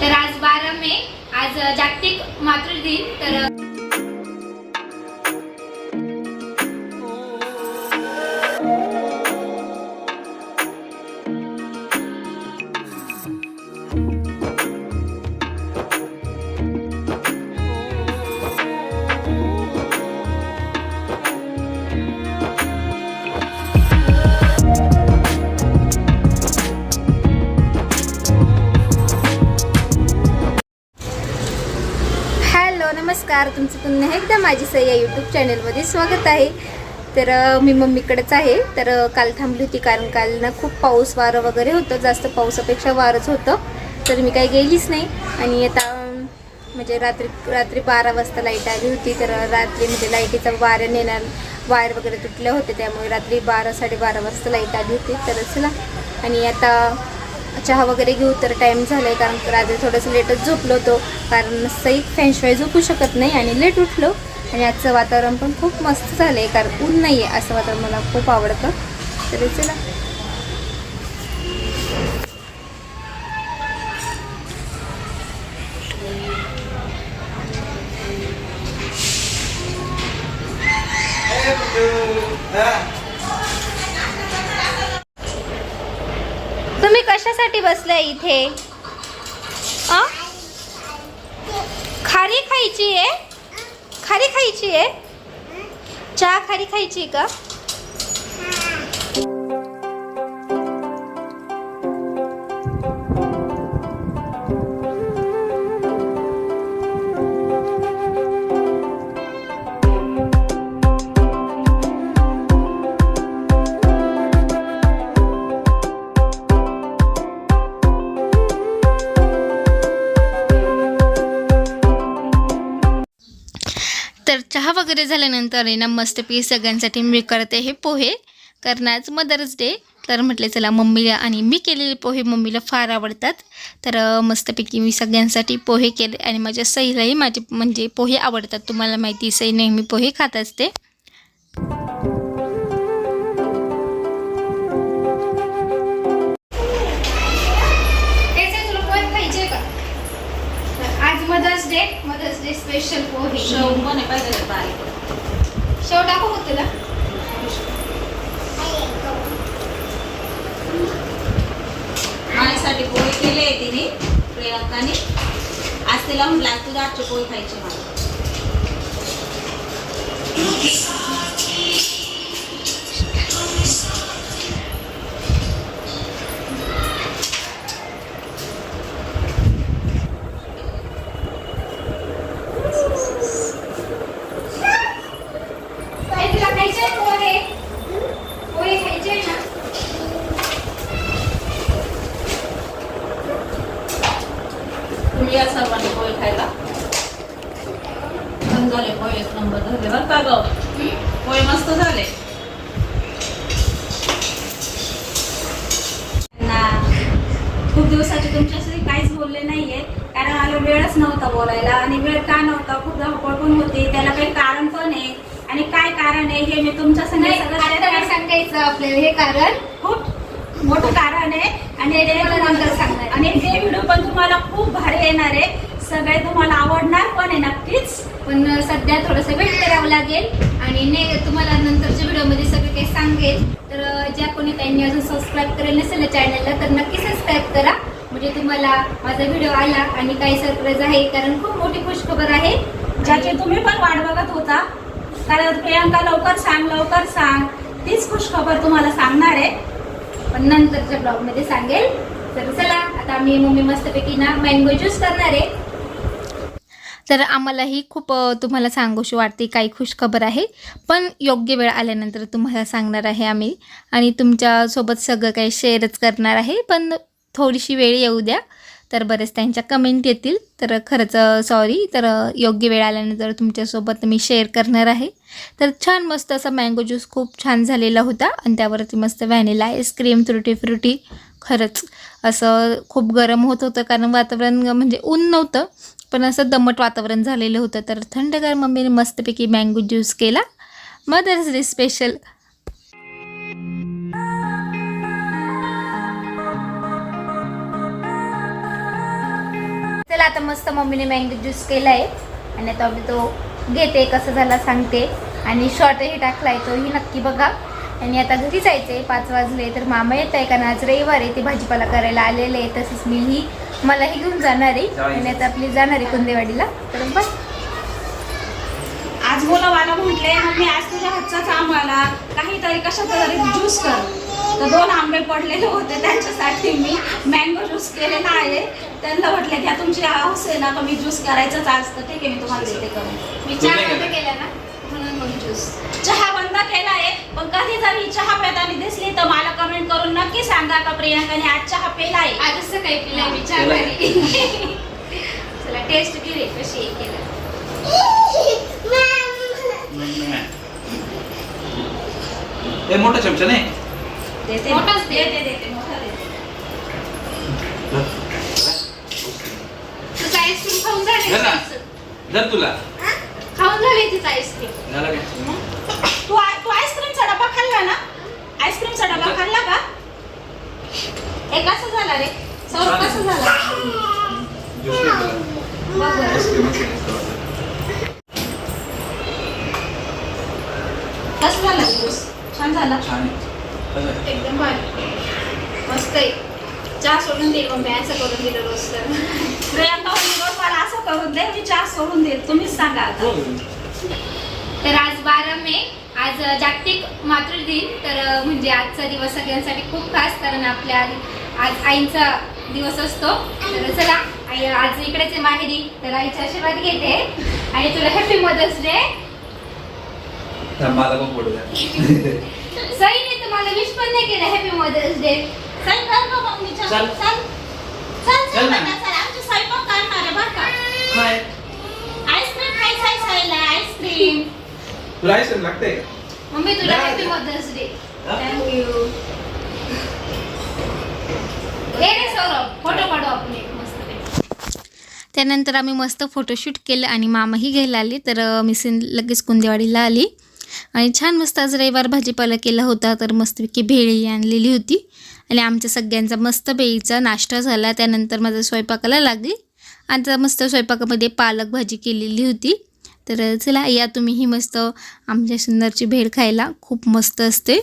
तर आज बारा मे आज जागतिक मातृ दिन तर नमस्कार तुमचं पुन्हा एकदा माझी सई या यूट्यूब चॅनलमध्ये स्वागत आहे. तर मी मम्मीकडेच आहे. तर काल थांबली होती कारण काल ना खूप पाऊस वारं वगैरे होतं. जास्त पावसापेक्षा वारंच होतं. तर मी काही गेलीच नाही. आणि आता म्हणजे रात्री रात्री बारा वाजता लाइट आली होती. तर रात्री म्हणजे लाईटीचा वाऱ्या नेणार वायर वगैरे तुटल्या होते त्यामुळे रात्री बारा साडेबारा वाजता लाइट आली होती. तर चला. आणि आता चहा वगैरे घेऊ तर टाईम झाला आहे कारण रात्री थोडंसं लेटच झोपलो होतो. कारण सई फॅनशिवाय झोपू शकत नाही आणि लेट उठलो. आणि आजचं वातावरण पण खूप मस्त झालं आहे कारण ऊन नाही आहे असं वातावरण मला खूप आवडतं. तर चला. Yeah. कशासाठी बसलाय इथे? आ? खारी खायची आहे? खारी खायची आहे? चहा खारी खायची आहे का? झाल्यानंतर आहे ना मस्तपैकी सगळ्यांसाठी मी करते हे पोहे. कारण आज मदर्स डे. तर म्हटले चला मम्मीला आणि मी केलेले पोहे मम्मीला फार आवडतात. तर मस्तपैकी मी सगळ्यांसाठी पोहे केले आणि माझ्या सईलाही माझे म्हणजे पोहे आवडतात. तुम्हाला माहिती सई नेहमी पोहे खात असते. डे स्पेशल पोहे शेव पण पाहिजे बारीक शेव टाकू का तुला माझ्यासाठी पोहे केले तिने प्रियंकाने आज तिला म्हटलं तुझ्या आजचे पोहे खायचे मला ताई, तुला खायचे आहे पोहे पोहे खायचे आहे ना तुम्ही या सर्वांनी पोहे खायला छान झाले पोहे एक नंबर झाले बरं का गं पोहे मस्त झाले ना खूप दिवसाचे तुमच्याशी काहीच बोलले नाहीये. कारण मला वेळच नव्हता बोलायला आणि वेळ का नव्हता? खूप धावपळ पण होती. त्याला काही कारण पण आहे. आणि काय कारण आहे हे मी तुमच्या संग. सांगायचं आपल्याला हे कारण. खूप मोठं कारण आहे. आणि सांगणार. आणि ते व्हिडिओ पण तुम्हाला खूप भारी येणार आहे. सगळे तुम्हाला आवडणार पण आहे नक्कीच. पण सध्या थोडंसं वेट करावं लागेल. आणि ने तुम्हाला नंतरच्या व्हिडिओमध्ये सगळं काही सांगेल. तर ज्या कोणी त्यांनी अजून सबस्क्राईब करेल नसेल चॅनलला तर नक्की सबस्क्राईब करा. म्हणजे तुम्हाला माझा व्हिडिओ आला आणि काही सरप्राईज आहे कारण खूप मोठी खुशखबर आहे. ज्याची तुम्ही पण वाट बघत होता. कारण प्रियांका लवकर सांग लवकर सांग. तीच खुश खबर तुम्हाला सांगणार आहे. पण नंतरच्या ब्लॉगमध्ये सांगेल. तर चला आता आम्ही मम्मी मस्तपैकी ना मँगो ज्यूस करणार आहे. तर आम्हालाही खूप तुम्हाला सांगूशी वाटते काही खुश खबर आहे. पण योग्य वेळ आल्यानंतर तुम्हाला सांगणार आहे आम्ही. आणि तुमच्यासोबत सगळं काही शेअरच करणार आहे. पण थोडीशी वेळ येऊ द्या. तर बरेच त्यांच्या कमेंट येतील. तर खरंच सॉरी तर योग्य वेळ आल्यानंतर तुमच्यासोबत मी शेअर करणार आहे. तर छान मस्त असा मँगो ज्यूस खूप छान झालेला होता. आणि त्यावरती मस्त व्हॅनिला आईस्क्रीम तुरटी फ्रुटी. खरंच असं खूप गरम होत होतं. कारण वातावरण म्हणजे ऊन नव्हतं. पण असं दमट वातावरण झालेलं होतं. तर थंडगार मम्मीने मस्तपैकी मँगो ज्यूस केला. मदर्स डे स्पेशल आता मस्त मम्मीने मँगो ज्यूस केला आहे आणि आता मी तो घेते कसं झाला सांगते. आणि शॉर्टही टाकलाय तोही नक्की बघा. आणि आता घरी जायचंय पाच वाजले तर मामा येत आहे कारण आज रविवार आहे ते भाजीपाला करायला आलेले आहे तसंच मीही मलाही घेऊन जाणार आहे. आणि आता आपली जाणार आहे कुंदेवाडीला. तर बस आज मुलं मला म्हटले मम्मी आज तुझ्या हातचाच आम्हाला काहीतरी कशाचा तरी ज्यूस कर. तर दोन आंबे पडलेले होते त्यांच्यासाठी मी मँगो ज्यूस केलेला आहे. त्यांना म्हटले की तुमची हाऊस आहे ना का मी ज्यूस करायचंच आज. तर ठीक आहे मी तुम्हाला देते करून. मी चहा बंद केला ना? म्हणून मग ज्यूस चहा बंद केला आहे पण कधी जर ही चहा पेताना दिसली तर मला कमेंट करून नक्की सांगा का प्रियांकाने आज चहा पेला आहे? आजच सकाळी मी चहा घरी चला टेस्ट घे रे कशी केलं. मोठा चमचा नाही? देते मोठाच दे. देते देते मोठा देते. तुझं आईस्क्रीम खाऊन झाले. धर तुला. खाऊन झाले तिचं आईस्क्रीम झालं काय तू आईस्क्रीमचा डबा खाल्ला ना? आईस्क्रीमचा डबा खाल्ला का? हे कसं झाला रे? सौरभ कसं झाला? ज्यूस नाही तुला. बघ. बरं. आईस्क्रीमच नाही खायचं. कसं झाला? ज्यूस छान झाला? छान आहे. एकदम भारी. मस्त आहे. चहा सोडून दे मम्मी असं करून दिलं रोज तर प्रियांका रोज मला असं करून दे मी चहा सोडून देईल. तुम्हीच सांगा आता. हो. तर आज बारा मे आज जागतिक मातृ दिन. तर म्हणजे आजचा दिवस सगळ्यांसाठी खूप खास कारण आपल्या आज आईचा दिवस असतो. तर चला आई आज इकडेच आहे माहेरी. तर आईचा आशीर्वाद घेते. आणि तुला हॅपी मदर्स डे मला पण सईने तर मला विश पण नाही केलं हॅपी मदर्स डे चल कर गं मग मी चल चल. चल. चल चल चल ना. बेटा, चल. आमची स्वयंपाक करणार आहे बरं का? काय आईस्क्रीम खायचं आहे साईला आईस्क्रीम तुला आईस्क्रीम लागते मम्मी तुला नाही. हॅपी मदर्स डे हा? थँक्यू ए रे सौरभ फोटो काढू आपण एक मस्त त्यानंतर आम्ही मस्त फोटोशूट केलं आणि मामाही घ्यायला आली. तर अं, मी सिन लगेच कुंदेवाडीला आली. आणि छान मस्त आज रविवार भाजीपाला केला होता तर मस्तपैकी भेळी आणलेली होती. आणि आमच्या सगळ्यांचा मस्त भेळीचा नाश्ता झाला. त्यानंतर माझा स्वयंपाकाला लागली. आणि त्या मस्त स्वयंपाकामध्ये पालक भाजी केलेली होती. तर चला या तुम्हीही मस्त आमच्या सुंदरची भेळ खायला. खूप मस्त असते.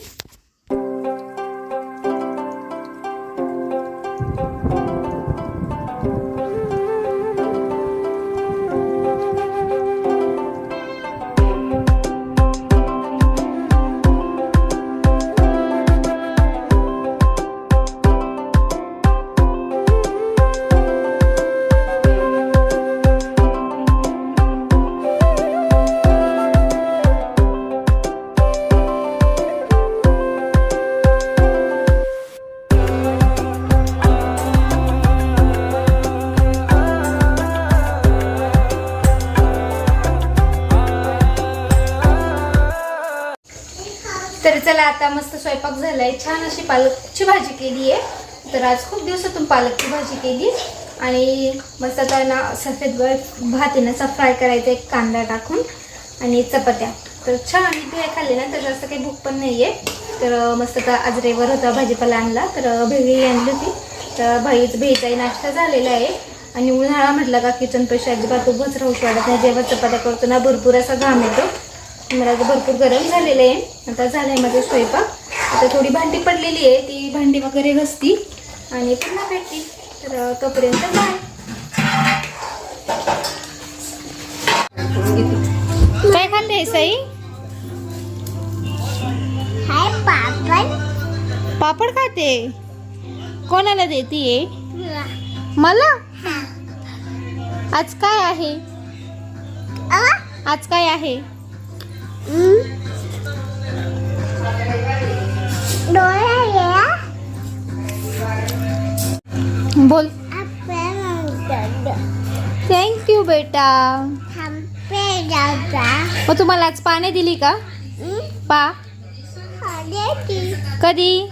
चला आता मस्त स्वयंपाक झालाय. छान अशी पालकची भाजी केली आहे. तर आज खूप दिवसातून पालकची भाजी केली. आणि मस्त आता ना सफेद व- भात आहे ना असा फ्राय करायचा एक कांदा टाकून आणि चपात्या. तर छान आणि भेळ खाल्ले ना तर जास्त काही भूक पण नाही आहे तर मस्त आता आजरेवर होता भाजीपाला आणला. तर अं, भेळी आणली होती. तर भाईच भेळीचाही नाश्ता झालेला आहे. आणि उन्हाळा म्हटलं का किचन पैसे अजिबात उभंच राहूच वाटत नाही. जेव्हा चपात्या करतो ना भरपूर असा घाम येतो. मला भरपूर गरम झालेलं आहे आता झालंय माझं स्वयंपाक. आता थोडी भांडी पडलेली आहे ती भांडी वगैरे घसती. आणि पुन्हा भेटती तर तोपर्यंत बाय. काय खाल्ले साई? हाय पापड. पापड खाते? कोणाला देतीये? मला? आज काय आहे? आज काय आहे? बोल. थँक्यू बेटा. मग तुम्हाला आज पाने दिली का? पा. कधी?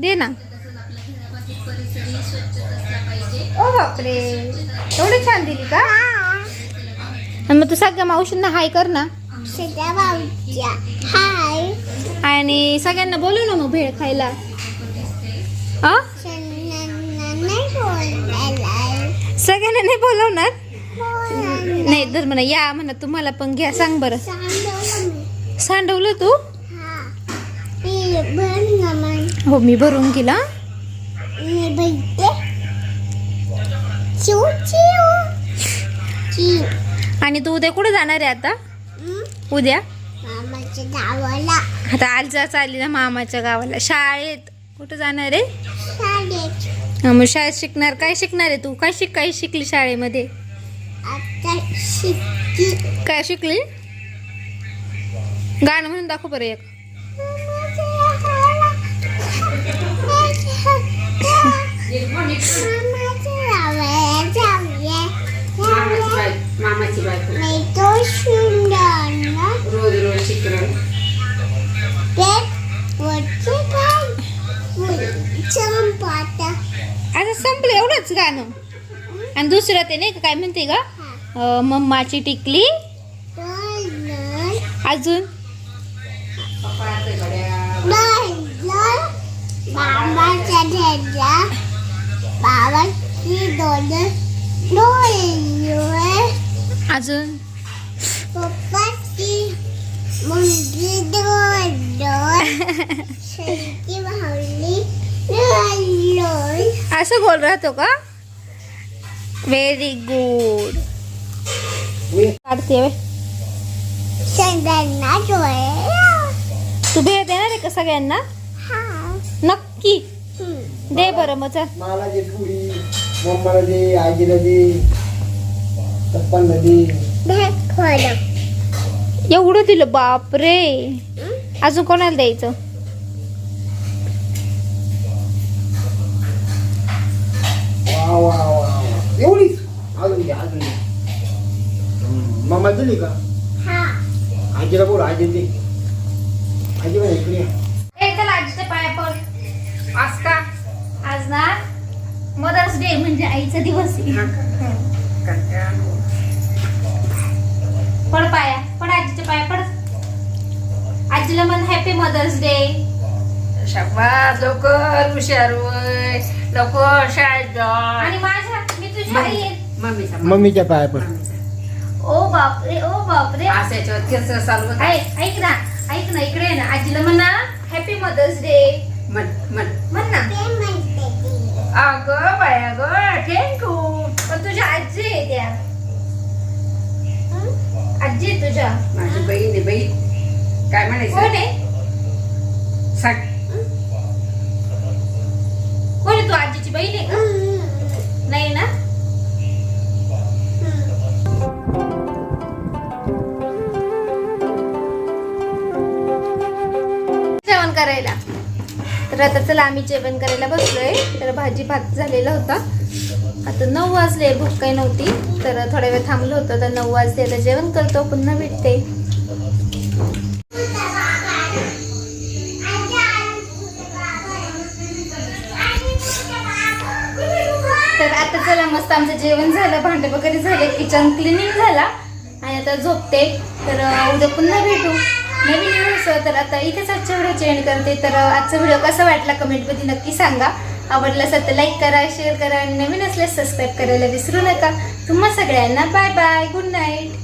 दे ना. ओ बापरे. एवढी छान दिली का? आणि मग तू सगळ्या मावशींना हाय कर ना. हाय. आणि सगळ्यांना बोलू ना मग भेळ खायला. सगळ्यांना नाही बोलवणार? नाही तर म्हणा या म्हणा तुम्हाला पण घ्या सांग बरं. सांडवलं तू? हो मी भरून गेला आणि तू उद्या कुठे जाणार आहे आता? उद्या? मामाच्या गावाला. आता आज जा चालली ना मामाच्या गावाला. शाळेत कुठं जाणार आहे? शाळेत. हा, मग शाळेत शिकणार. काय शिकणार आहे तू? काय शिक काय शिकली शाळेमध्ये? आता काय शिकली? गाणं म्हणून दाखव बरं एक. मामाची बायको. तो सुंदर ना? रोज रोज शिकरण. आता संपलं एवढंच गाणं. आणि दुसरं ते नाही का काय म्हणते का अं, मम्माची टिकली. अजून? बाबाच्या बाबाची दोन डोळे अजून? असं बोल राहतो का? व्हेरी गुड काढते तू भेट देणार आहे का सगळ्यांना? हा. नक्की. हम्म. दे बरं मग चल मला दे मम्माला दे आजीला एवढं दिलं बापरे. अजून कोणाला द्यायचं? वा वा वा वा. एवढीच अजून दे अजून दे हम्म, मम्मा दिली का? हा. आजीला बोल आजी दे. आजी म्हणे इकडे ये. ए चला आजीच्या पाया पड. आज का? आज ना मदर्स डे म्हणजे आईचा दिवस आहे. पड पाया पड आजीच्या पाया पड. आजीला म्हण हॅपी मदर्स डे शाबास लवकर हुशार होय लवकर शाळेत जा. आणि माझ्या मी तुझी आई आहे. मम्मीचा मम्मीच्या पाया पण ओ बापरे ओ बापरे. असायच्या केस चालू होतं. ऐक ऐक ना ऐक ना इकडे आहे ना. आजीला म्हणा हॅपी मदर्स डे म्हण ना. अगं बाय अगं थँक्यू पण तुझ्या आजी आहे त्या. आजी आहे तुझ्या. माझी बहीण आहे बहीण काय कोण म्हणायचं आहे? सांग. कोण आहे तू? आजीची बहीण आहे का. नाही ना? जेवण करायला. तर आता चला आम्ही जेवण करायला बसलोय. तर भाजी भात झालेला होता. आता नऊ वाजले भूक काही नव्हती तर थोड्या वेळ थांबलो होतो तर नऊ वाजले आता जेवण करतो पुन्हा भेटते. तर आता चला मस्त आमचं जेवण झालं भांडे वगैरे झाले किचन क्लिनिंग झाला आणि आता झोपते तर उद्या पुन्हा भेटू. नवीन व्हिडिओ तर आता इथेच आजच्या व्हिडिओ चेंज करते तर आजचा व्हिडिओ कसा वाटला कमेंटमध्ये नक्की सांगा. आवडलं असं तर लाईक करा शेअर करा आणि नवीन असल्यास सबस्क्राईब करायला विसरू नका. तुम्हा सगळ्यांना बाय बाय गुड नाईट